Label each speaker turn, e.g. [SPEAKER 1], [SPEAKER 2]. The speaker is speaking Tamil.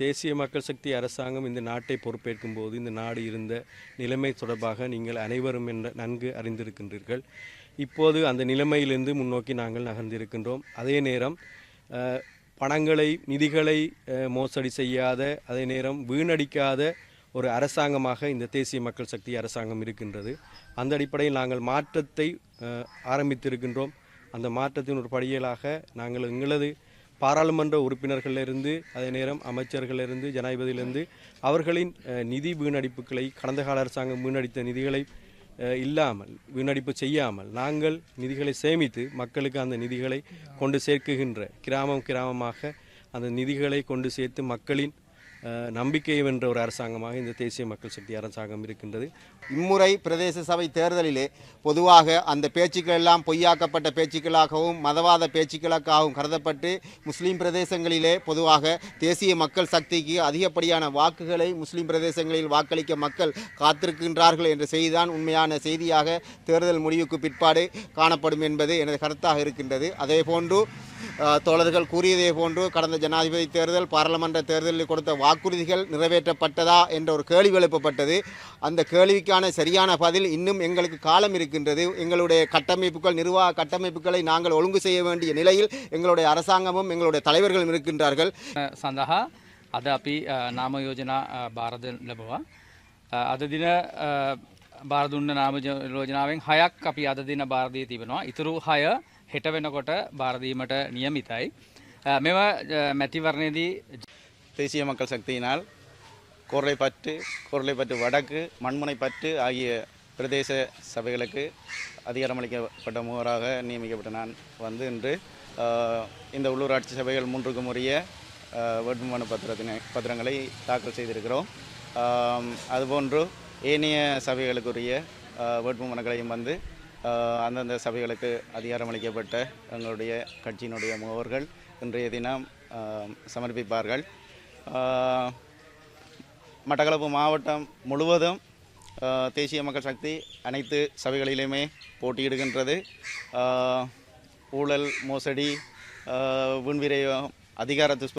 [SPEAKER 1] தேசிய மக்கள் சக்தி அரசாங்கம் இந்த நாட்டை பொறுப்பேற்கும் போது இந்த நாடு இருந்த நிலைமை தொடர்பாக நீங்கள் அனைவரும் என்ற நன்கு அறிந்திருக்கின்றீர்கள். இப்போது அந்த நிலைமையிலிருந்து முன்னோக்கி நாங்கள் நகர்ந்திருக்கின்றோம். அதே நேரம் பணங்களை நிதிகளை மோசடி செய்யாத அதே நேரம் வீணடிக்காத ஒரு அரசாங்கமாக இந்த தேசிய மக்கள் சக்தி அரசாங்கம் இருக்கின்றது. அந்த அடிப்படையில் நாங்கள் மாற்றத்தை ஆரம்பித்திருக்கின்றோம். அந்த மாற்றத்தின் ஒரு படியலாக நாங்கள் எங்களது பாராளுமன்ற உறுப்பினர்களிலிருந்து அதே நேரம் அமைச்சர்களிலிருந்து ஜனாதிபதியிலிருந்து அவர்களின் நிதி வீணடிப்புகளை கடந்த கால அரசாங்கம் வீணடித்த நிதிகளை இல்லாமல் வீணடிப்பு செய்யாமல் நாங்கள் நிதிகளை சேமித்து மக்களுக்கு அந்த நிதிகளை கொண்டு சேர்க்குகின்ற கிராமம் கிராமமாக அந்த நிதிகளை கொண்டு சேர்த்து மக்களின் நம்பிக்கையை வென்ற ஒரு அரசாங்கமாக இந்த தேசிய மக்கள் சக்தி அரசாங்கம் இருக்கின்றது.
[SPEAKER 2] இம்முறை பிரதேச சபை தேர்தலிலே பொதுவாக அந்த பேச்சுக்கள் எல்லாம் பொய்யாக்கப்பட்ட பேச்சுக்களாகவும் மதவாத பேச்சுக்களாகவும் கருதப்பட்டு முஸ்லீம் பிரதேசங்களிலே பொதுவாக தேசிய மக்கள் சக்திக்கு அதிகப்படியான வாக்குகளை முஸ்லீம் பிரதேசங்களில் வாக்களிக்க மக்கள் காத்திருக்கின்றார்கள் என்ற செய்திதான் உண்மையான செய்தியாக தேர்தல் முடிவுக்கு பிற்பாடு காணப்படும் என்பது எனது கருத்தாக இருக்கின்றது. அதே போன்று தோழர்கள் கூறியதே போன்று கடந்த ஜனாதிபதி தேர்தல் பாராளுமன்ற தேர்தலில் கொடுத்த வாக்குறுதிகள் நிறைவேற்றப்பட்டதா என்ற ஒரு கேள்வி எழுப்பப்பட்டது அந்த கேள்விக்கான சரியான பதில் இன்னும் எங்களுக்கு காலம் இருக்கின்றது எங்களுடைய கட்டமைப்புகள் நிர்வாக கட்டமைப்புகளை நாங்கள் ஒழுங்கு செய்ய வேண்டிய நிலையில் எங்களுடைய அரசாங்கமும் எங்களுடைய தலைவர்களும் இருக்கின்றார்கள்
[SPEAKER 3] සඳහා අද අපි අ, නාම යෝජනා අ, බාරද ලැබවා. අ, අද දින අ, බාරදුන්න නාම ජ- යෝජනාවෙන් හයක් අපි අද දින බාරදී තිබෙනවා. ඉතුරු හය හෙට වෙනකොට බාරදීමට නියමිතයි. අ, මෙම අ, මැතිවරණයේදී
[SPEAKER 4] தேசிய மக்கள் சக்தியினால் கோர்லைப்பற்று கோர்லைப்பற்று வடக்கு மண்முனைப்பற்று ஆகிய பிரதேச சபைகளுக்கு அதிகாரமளிக்கப்பட்ட மூவராக நியமிக்கப்பட்ட நான் வந்து இன்று ஆஹ், இந்த உள்ளூராட்சி சபைகள் மூன்றுக்கும் உரிய ஆஹ், வேட்புமனு பத்திரத்தினை பத்திரங்களை தாக்கல் செய்திருக்கிறோம் ஆம், அதுபோன்று ஏனைய சபைகளுக்குரிய ஆஹ், வேட்புமனுக்களையும் வந்து ஆஹ், அந்தந்த சபைகளுக்கு அதிகாரமளிக்கப்பட்ட எங்களுடைய கட்சியினுடைய முகவர்கள் இன்றைய தினம் சமர்ப்பிப்பார்கள். மட்டக்களப்பு மாவட்டம் முழுவதும் தேசிய மக்கள் சக்தி அனைத்து சபைகளிலுமே போட்டியிடுகின்றது. ஊழல் மோசடி விண்விரயம் அதிகார துஷ்ப